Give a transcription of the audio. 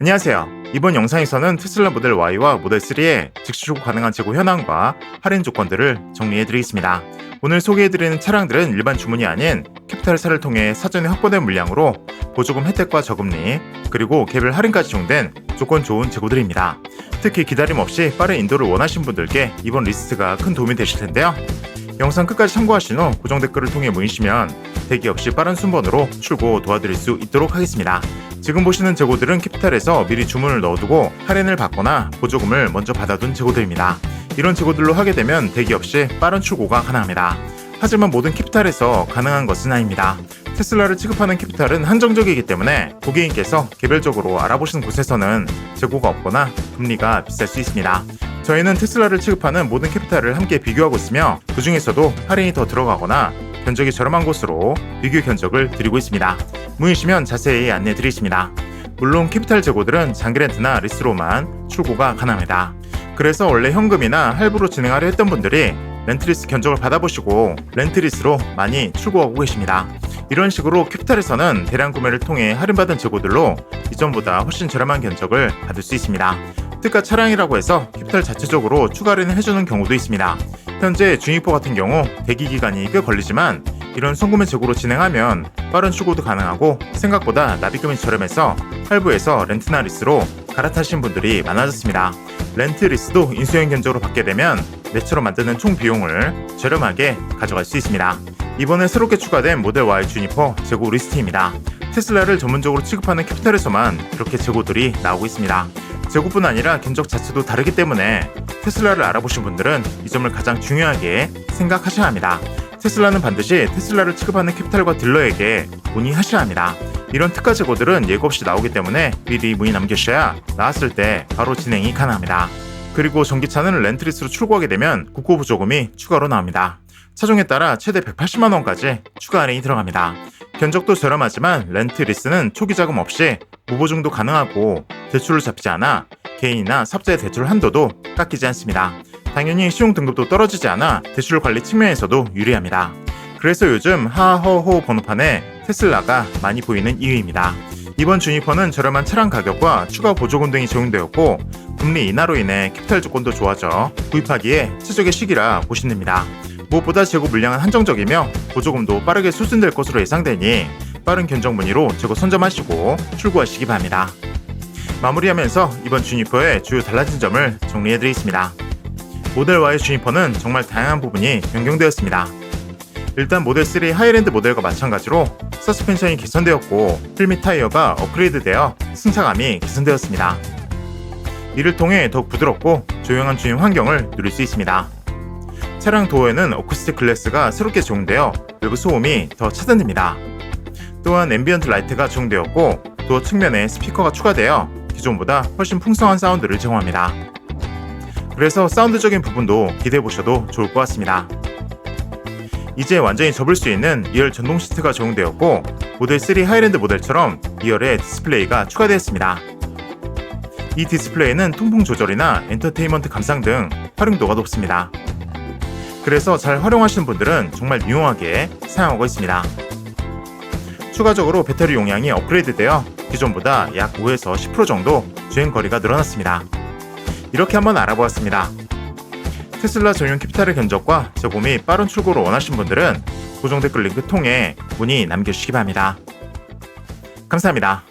안녕하세요. 이번 영상에서는 테슬라 모델 Y와 모델 3의 즉시 출고 가능한 재고 현황과 할인 조건들을 정리해 드리겠습니다. 오늘 소개해 드리는 차량들은 일반 주문이 아닌 캐피탈사를 통해 사전에 확보된 물량으로 보조금 혜택과 저금리 그리고 개별 할인까지 적용된 조건 좋은 재고들입니다. 특히 기다림 없이 빠른 인도를 원하신 분들께 이번 리스트가 큰 도움이 되실 텐데요. 영상 끝까지 참고하신 후 고정 댓글을 통해 모이시면 대기 없이 빠른 순번으로 출고 도와드릴 수 있도록 하겠습니다. 지금 보시는 재고들은 캐피탈에서 미리 주문을 넣어두고 할인을 받거나 보조금을 먼저 받아둔 재고들입니다. 이런 재고들로 하게 되면 대기 없이 빠른 출고가 가능합니다. 하지만 모든 캐피탈에서 가능한 것은 아닙니다. 테슬라를 취급하는 캐피탈은 한정적이기 때문에 고객님께서 개별적으로 알아보신 곳에서는 재고가 없거나 금리가 비쌀 수 있습니다. 저희는 테슬라를 취급하는 모든 캐피탈을 함께 비교하고 있으며 그 중에서도 할인이 더 들어가거나 견적이 저렴한 곳으로 비교 견적을 드리고 있습니다. 문의시면 자세히 안내 드리겠습니다. 물론 캐피탈 재고들은 장기 렌트나 리스로만 출고가 가능합니다. 그래서 원래 현금이나 할부로 진행하려 했던 분들이 렌트리스 견적을 받아보시고 렌트리스로 많이 출고하고 계십니다. 이런 식으로 캐피탈에서는 대량 구매를 통해 할인받은 재고들로 이전보다 훨씬 저렴한 견적을 받을 수 있습니다. 특가 차량이라고 해서 캐피탈 자체적으로 추가 할인을 해주는 경우도 있습니다. 현재 주니퍼 같은 경우 대기 기간이 꽤 걸리지만 이런 송구매 재고로 진행하면 빠른 출고도 가능하고 생각보다 납입금이 저렴해서 할부에서 렌트나 리스로 갈아타신 분들이 많아졌습니다. 렌트 리스도 인수형 견적으로 받게 되면 매체로 만드는 총 비용을 저렴하게 가져갈 수 있습니다. 이번에 새롭게 추가된 모델 Y 주니퍼 재고 리스트입니다. 테슬라를 전문적으로 취급하는 캐피탈에서만 이렇게 재고들이 나오고 있습니다. 재고뿐 아니라 견적 자체도 다르기 때문에 테슬라를 알아보신 분들은 이 점을 가장 중요하게 생각하셔야 합니다. 테슬라는 반드시 테슬라를 취급하는 캐피탈과 딜러에게 문의하셔야 합니다. 이런 특가 재고들은 예고 없이 나오기 때문에 미리 문의 남겨주셔야 나왔을 때 바로 진행이 가능합니다. 그리고 전기차는 렌트리스로 출고하게 되면 국고 보조금이 추가로 나옵니다. 차종에 따라 최대 180만 원까지 추가 할인이 들어갑니다. 견적도 저렴하지만 렌트 리스는 초기 자금 없이 무보증도 가능하고 대출을 잡지 않아 개인이나 삽자의 대출 한도도 깎이지 않습니다. 당연히 신용 등급도 떨어지지 않아 대출 관리 측면에서도 유리합니다. 그래서 요즘 하허호 번호판에 테슬라가 많이 보이는 이유입니다. 이번 주니퍼는 저렴한 차량 가격과 추가 보조금 등이 적용되었고 금리 인하로 인해 캐피탈 조건도 좋아져 구입하기에 최적의 시기라 보시면 됩니다. 무엇보다 재고 물량은 한정적이며 보조금도 빠르게 수준될 것으로 예상되니 빠른 견적 문의로 재고 선점하시고 출고하시기 바랍니다. 마무리하면서 이번 주니퍼의 주요 달라진 점을 정리해드리겠습니다. 모델 Y 주니퍼는 정말 다양한 부분이 변경되었습니다. 일단 모델 3 하이랜드 모델과 마찬가지로 서스펜션이 개선되었고 힐밋 타이어가 업그레이드되어 승차감이 개선되었습니다. 이를 통해 더욱 부드럽고 조용한 주행 환경을 누릴 수 있습니다. 차량 도어에는 어쿠스틱 글래스가 새롭게 적용되어 외부 소음이 더 차단됩니다. 또한 앰비언트 라이트가 적용되었고 도어 측면에 스피커가 추가되어 기존보다 훨씬 풍성한 사운드를 제공합니다. 그래서 사운드적인 부분도 기대해 보셔도 좋을 것 같습니다. 이제 완전히 접을 수 있는 2열 전동 시트가 적용되었고 모델 3 하이랜드 모델처럼 2열에 디스플레이가 추가되었습니다. 이 디스플레이는 통풍 조절이나 엔터테인먼트 감상 등 활용도가 높습니다. 그래서 잘 활용하시는 분들은 정말 유용하게 사용하고 있습니다. 추가적으로 배터리 용량이 업그레이드되어 기존보다 약 5에서 10% 정도 주행 거리가 늘어났습니다. 이렇게 한번 알아보았습니다. 테슬라 전용 캐피탈의 견적과 재고 및 빠른 출고를 원하신 분들은 고정 댓글 링크 통해 문의 남겨주시기 바랍니다. 감사합니다.